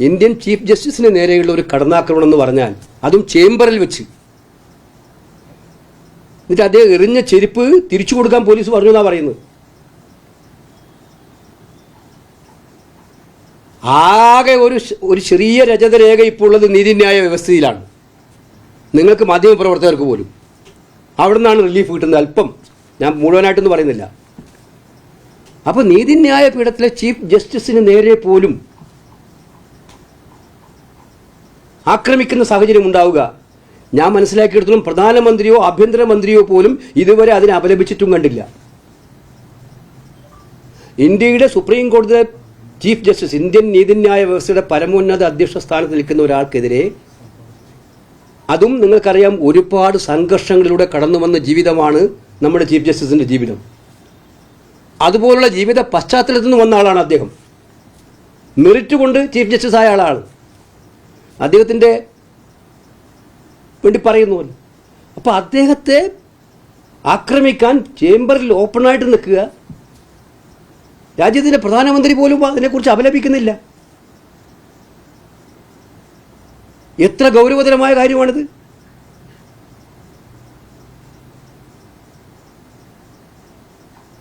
Indian chief ജസ്റ്റിസിന് നേരെയുള്ള ഒരു കടന്നാക്രമണം എന്ന് പറഞ്ഞാൽ അതും ചേംബറിൽ വെച്ച്. എന്നിട്ട് അദ്ദേഹം എറിഞ്ഞ ചെരുപ്പ് തിരിച്ചു കൊടുക്കാൻ പോലീസ് പറഞ്ഞു എന്നാ പറയുന്നത്. ആകെ ഒരു ഒരു ചെറിയ രജതരേഖ ഇപ്പോൾ ഉള്ളത് നീതിന്യായ വ്യവസ്ഥയിലാണ്. നിങ്ങൾക്ക് മാധ്യമപ്രവർത്തകർക്ക് പോലും. അവിടെ നിന്നാണ് റിലീഫ് കിട്ടുന്നത്. അല്പം ഞാൻ മുഴുവനായിട്ടൊന്നും പറയുന്നില്ല. അപ്പോൾ നീതിന്യായ പീഠത്തിലെ ചീഫ് ജസ്റ്റിസിന് നേരെ പോലും ആക്രമിക്കുന്ന സാഹചര്യം ഉണ്ടാവുക. ഞാൻ മനസ്സിലാക്കിയെടുത്തോളം പ്രധാനമന്ത്രിയോ ആഭ്യന്തരമന്ത്രിയോ പോലും ഇതുവരെ അതിനെ അപലപിച്ചിട്ടും കണ്ടില്ല. ഇന്ത്യയുടെ സുപ്രീം കോടതിയിലെ ചീഫ് ജസ്റ്റിസ് ഇന്ത്യൻ നീതിന്യായ വ്യവസ്ഥയുടെ പരമോന്നത അധ്യക്ഷ സ്ഥാനത്ത് നിൽക്കുന്ന ഒരാൾക്കെതിരെ അതും നിങ്ങൾക്കറിയാം ഒരുപാട് സംഘർഷങ്ങളിലൂടെ കടന്നു വന്ന ജീവിതമാണ് നമ്മുടെ ചീഫ് ജസ്റ്റിസിന്റെ ജീവിതം. അതുപോലുള്ള ജീവിത പശ്ചാത്തലത്തിൽ നിന്ന് വന്ന ആളാണ് അദ്ദേഹം. മെറിറ്റ് കൊണ്ട് ചീഫ് ജസ്റ്റിസ് ആയ ആളാണ്. അദ്ദേഹത്തിന്റെ വേണ്ടി പറയുന്നു അപ്പോൾ അദ്ദേഹത്തെ ആക്രമിക്കാൻ ചേംബറിൽ ഓപ്പണായിട്ട് നിൽക്കുക. രാജ്യത്തിന്റെ പ്രധാനമന്ത്രി പോലും അതിനെക്കുറിച്ച് അപലപിക്കുന്നില്ല. എത്ര ഗൗരവതരമായ കാര്യമാണിത്.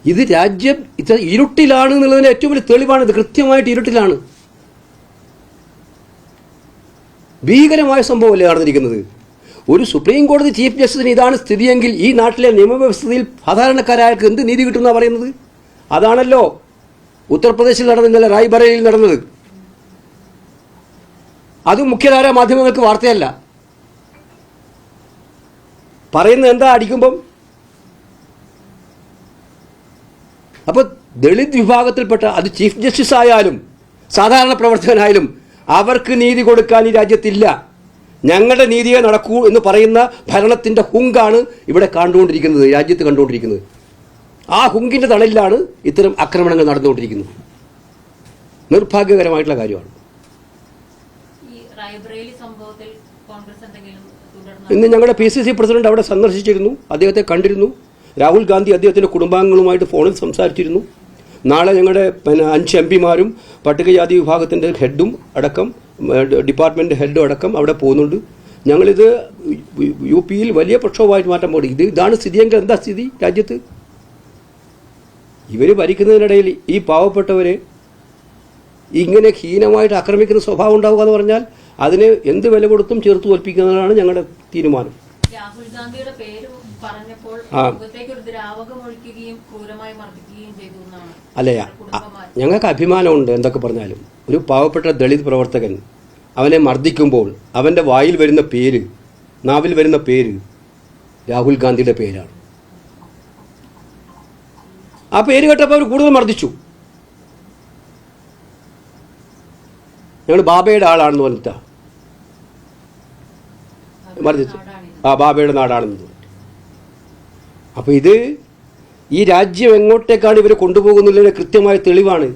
ഇത് രാജ്യം ഇത്ര ഇരുട്ടിലാണ് എന്നുള്ളതിന് ഏറ്റവും വലിയ തെളിവാണ്. ഇത് കൃത്യമായിട്ട് ഇരുട്ടിലാണ്. ഭീകരമായ സംഭവമല്ലേ നടന്നിരിക്കുന്നത്? ഒരു സുപ്രീം കോടതി ചീഫ് ജസ്റ്റിസിന് ഇതാണ് സ്ഥിതിയെങ്കിൽ ഈ നാട്ടിലെ നിയമവ്യവസ്ഥയിൽ സാധാരണക്കാരായർക്ക് എന്ത് നീതി കിട്ടുമെന്നാണ് പറയുന്നത്? അതാണല്ലോ ഉത്തർപ്രദേശിൽ നടന്ന ഇന്നലെ റായ്ബറയിൽ നടന്നത്. അതും മുഖ്യധാര മാധ്യമങ്ങൾക്ക് വാർത്തയല്ല. പറയുന്നത് എന്താ അടിക്കുമ്പം? അപ്പോൾ ദളിത് വിഭാഗത്തിൽപ്പെട്ട അത് ചീഫ് ജസ്റ്റിസ് ആയാലും സാധാരണ പ്രവർത്തകനായാലും അവർക്ക് നീതി കൊടുക്കാൻ ഈ രാജ്യത്തില്ല. ഞങ്ങളുടെ നീതിയെ നടക്കൂ എന്ന് പറയുന്ന ഭരണത്തിന്റെ ഹുങ്കാണ് ഇവിടെ കണ്ടുകൊണ്ടിരിക്കുന്നത് രാജ്യത്ത് കണ്ടുകൊണ്ടിരിക്കുന്നത്. ആ ഹുങ്കിന്റെ തണലിലാണ് ഇത്തരം ആക്രമണങ്ങൾ നടന്നുകൊണ്ടിരിക്കുന്നത്. നിർഭാഗ്യകരമായിട്ടുള്ള കാര്യമാണ്. ഇന്ന് ഞങ്ങളുടെ പി സി സി പ്രസിഡന്റ് അവിടെ സന്ദർശിച്ചിരുന്നു അദ്ദേഹത്തെ കണ്ടിരുന്നു. രാഹുൽ ഗാന്ധി അദ്ദേഹത്തിന്റെ കുടുംബാംഗങ്ങളുമായിട്ട് ഫോണിൽ സംസാരിച്ചിരുന്നു. നാളെ ഞങ്ങളുടെ പിന്നെ അഞ്ച് എം പിമാരും പട്ടികജാതി വിഭാഗത്തിന്റെ ഹെഡും അടക്കം ഡിപ്പാർട്ട്മെന്റ് ഹെഡും അടക്കം അവിടെ പോകുന്നുണ്ട്. ഞങ്ങളിത് യു പിയിൽ വലിയ പ്രക്ഷോഭമായിട്ട് മാറ്റാൻ പോകും ഇത് ഇതാണ് സ്ഥിതിയെങ്കിൽ എന്താ സ്ഥിതി രാജ്യത്ത്? ഇവർ ഭരിക്കുന്നതിനിടയിൽ ഈ പാവപ്പെട്ടവരെ ഇങ്ങനെ ഹീനമായിട്ട് ആക്രമിക്കുന്ന സ്വഭാവം ഉണ്ടാവുക എന്ന് പറഞ്ഞാൽ അതിന് എന്ത് വില കൊടുത്തും ചേർത്ത് തോൽപ്പിക്കുന്നതാണ് ഞങ്ങളുടെ തീരുമാനം. രാഹുൽ ഗാന്ധിയുടെ പേര് പറഞ്ഞപ്പോൾ ഒരു ദ്രാവകം ഒഴിക്കുകയും ക്രൂരമായി മർദ്ദിക്കുകയും ചെയ്തു എന്നാണ്. അല്ലേ ഞങ്ങൾക്ക് അഭിമാനമുണ്ട് എന്തൊക്കെ പറഞ്ഞാലും. ഒരു പാവപ്പെട്ട ദളിത് പ്രവർത്തകൻ അവനെ മർദ്ദിക്കുമ്പോൾ അവന്റെ വായിൽ വരുന്ന പേര് നാവിൽ വരുന്ന പേര് രാഹുൽ ഗാന്ധിയുടെ പേരാണ്. ആ പേര് കേട്ടപ്പോൾ അവർ കൂടുതൽ മർദ്ദിച്ചു. ഞങ്ങൾ ബാബയുടെ ആളാണെന്ന് പറഞ്ഞിട്ടാ. മർദ്ദിച്ചു. ബാബയുടെ നാടാണെന്ന് അപ്പോൾ ഇത് ഈ രാജ്യം എങ്ങോട്ടേക്കാണ് ഇവർ കൊണ്ടുപോകുന്നതിന്റെ കൃത്യമായ തെളിവാണ്.